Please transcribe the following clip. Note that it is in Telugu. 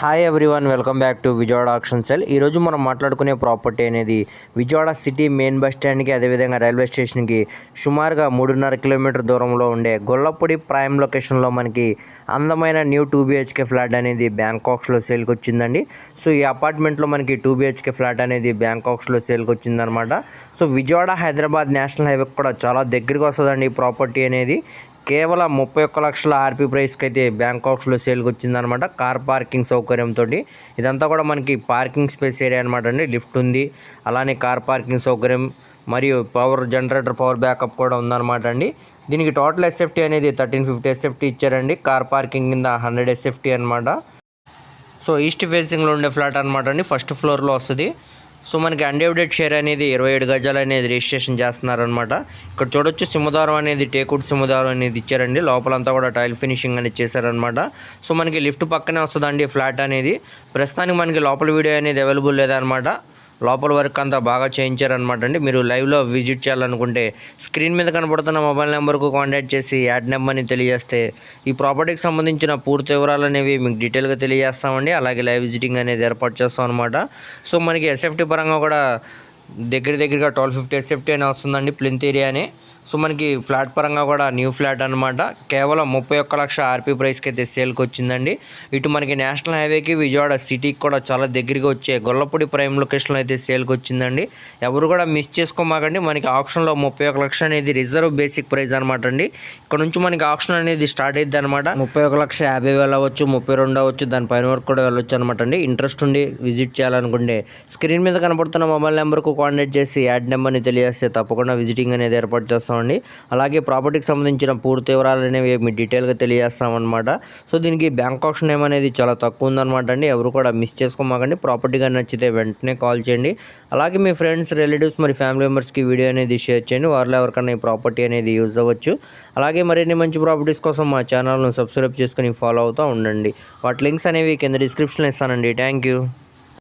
Hi everyone welcome back to Vijayawada auction sale ఈరోజు మనం మాట్లాడుకునే ప్రాపర్టీ అనేది విజయవాడ సిటీ మెయిన్ బస్ స్టాండ్కి అదేవిధంగా రైల్వే స్టేషన్కి సుమారుగా మూడున్నర కిలోమీటర్ దూరంలో ఉండే గొల్లపూడి ప్రైమ్ లొకేషన్లో మనకి అందమైన న్యూ టూ బిహెచ్కే ఫ్లాట్ అనేది బ్యాంకాక్స్లో సేల్కి వచ్చిందండి. సో ఈ అపార్ట్మెంట్లో మనకి టూ బిహెచ్కే ఫ్లాట్ అనేది బ్యాంకాక్స్లో సేల్కి వచ్చిందనమాట so Vijayawada Hyderabad national highway కూడా చాలా దగ్గరికి వస్తుందండి ఈ ప్రాపర్టీ అనేది. కేవలం ముప్పై ఒక్క లక్షల ఆర్పీ ప్రైస్కి అయితే బ్యాంకాక్స్లో సేల్కి వచ్చిందనమాట కార్ పార్కింగ్ సౌకర్యంతో ఇదంతా కూడా మనకి పార్కింగ్ స్పేస్ ఏరియా అనమాట అండి. లిఫ్ట్ ఉంది. అలానే కార్ పార్కింగ్ సౌకర్యం మరియు పవర్ జనరేటర్ పవర్ బ్యాకప్ కూడా ఉందన్నమాట అండి. దీనికి టోటల్ ఎస్ఎఫ్టీ అనేది థర్టీన్ ఫిఫ్టీ ఎస్ఎఫ్టీ ఇచ్చారండి. కార్ పార్కింగ్ కింద హండ్రెడ్ ఎస్ఎఫ్టీ అనమాట సో ఈస్ట్ ఫేసింగ్లో ఉండే ఫ్లాట్ అనమాట అండి. ఫస్ట్ ఫ్లోర్లో వస్తుంది. సో మనకి అన్డేవిడెడ్ షేర్ అనేది ఇరవై ఏడు గజాలు అనేది రిజిస్ట్రేషన్ చేస్తున్నారనమాట ఇక్కడ చూడొచ్చు సిమ్మదారం అనేది టేకుడ్ సిమ్మదారం అనేది ఇచ్చారండి. లోపలంతా కూడా టైల్ ఫినిషింగ్ అనేది చేశారనమాట సో మనకి లిఫ్ట్ పక్కనే వస్తుందండి ఫ్లాట్ అనేది. ప్రస్తుతానికి మనకి లోపల వీడియో అనేది అవైలబుల్ లేదనమాట లోపల వర్క్ అంతా బాగా చేయించారనమాట అండి. మీరు లైవ్లో విజిట్ చేయాలనుకుంటే స్క్రీన్ మీద కనబడుతున్న మొబైల్ నెంబర్కు కాంటాక్ట్ చేసి యాడ్ నెంబర్ని తెలియజేస్తే ఈ ప్రాపర్టీకి సంబంధించిన పూర్తి వివరాలు అనేవి మీకు డీటెయిల్గా తెలియజేస్తామండి. అలాగే లైవ్ విజిటింగ్ అనేది ఏర్పాటు చేస్తాం అనమాట సో మనకి ఎస్ఎఫ్టీ పరంగా కూడా దగ్గర దగ్గరగా ట్వెల్వ్ ఫిఫ్టీ సెఫ్టీ అని వస్తుందండి ప్లింత్ ఏరియానే సో మనకి ఫ్లాట్ పరంగా కూడా న్యూ ఫ్లాట్ అనమాట కేవలం ముప్పై ఒక్క లక్ష ఆర్పీ ప్రైస్కి అయితే సేల్కి వచ్చిందండి. ఇటు మనకి నేషనల్ హైవేకి విజయవాడ సిటీకి కూడా చాలా దగ్గరగా వచ్చే గొల్లపూడి ప్రైమ్ లొకేషన్లో అయితే సేల్కి వచ్చిందండి. ఎవరు కూడా మిస్ చేసుకోమాకండి. మనకి ఆప్షన్లో ముప్పై ఒక లక్ష అనేది రిజర్వ్ బేసిక్ ప్రైస్ అనమాట అండి. ఇక్కడ నుంచి మనకి ఆప్షన్ అనేది స్టార్ట్ అయ్యింది అనమాట ముప్పై ఒక లక్ష యాభై వేలు అవ్వచ్చు ముప్పై రెండు అవ్వచ్చు దానిపైన వరకు కూడా వెళ్ళొచ్చు అనమాట అండి. ఇంట్రెస్ట్ ఉండి విజిట్ చేయాలనుకుంటే. స్క్రీన్ మీద కనబడుతున్న మొబైల్ నెంబర్కు కాంటాక్ట్ చేసి యాడ్ నెంబర్ని తెలియజేస్తే తప్పకుండా విజిటింగ్ అనేది ఏర్పాటు చేస్తామండి. అలాగే ప్రాపర్టీకి సంబంధించిన పూర్తి వివరాలు అనేవి మీ డీటెయిల్గా తెలియజేస్తామన్నమాట. సో దీనికి బ్యాంక్ ఆప్షన్ నేమ్ అనేది చాలా తక్కువ ఉందన్నమాట అండి. ఎవరు కూడా మిస్ చేసుకోమాకండి. ప్రాపర్టీ కానీ నచ్చితే వెంటనే కాల్ చేయండి. అలాగే మీ ఫ్రెండ్స్ రిలేటివ్స్ మరి ఫ్యామిలీ మెంబర్స్కి వీడియో అనేది షేర్ చేయండి. వారిలో ఎవరికైనా ఈ ప్రాపర్టీ అనేది యూజ్ అవ్వచ్చు. అలాగే మరిన్ని మంచి ప్రాపర్టీస్ కోసం మా ఛానల్ను సబ్స్క్రైబ్ చేసుకుని ఫాలో అవుతూ ఉండండి. వాటి లింక్స్ అనేవి కింద డిస్క్రిప్షన్లో ఇస్తానండి. Thank you.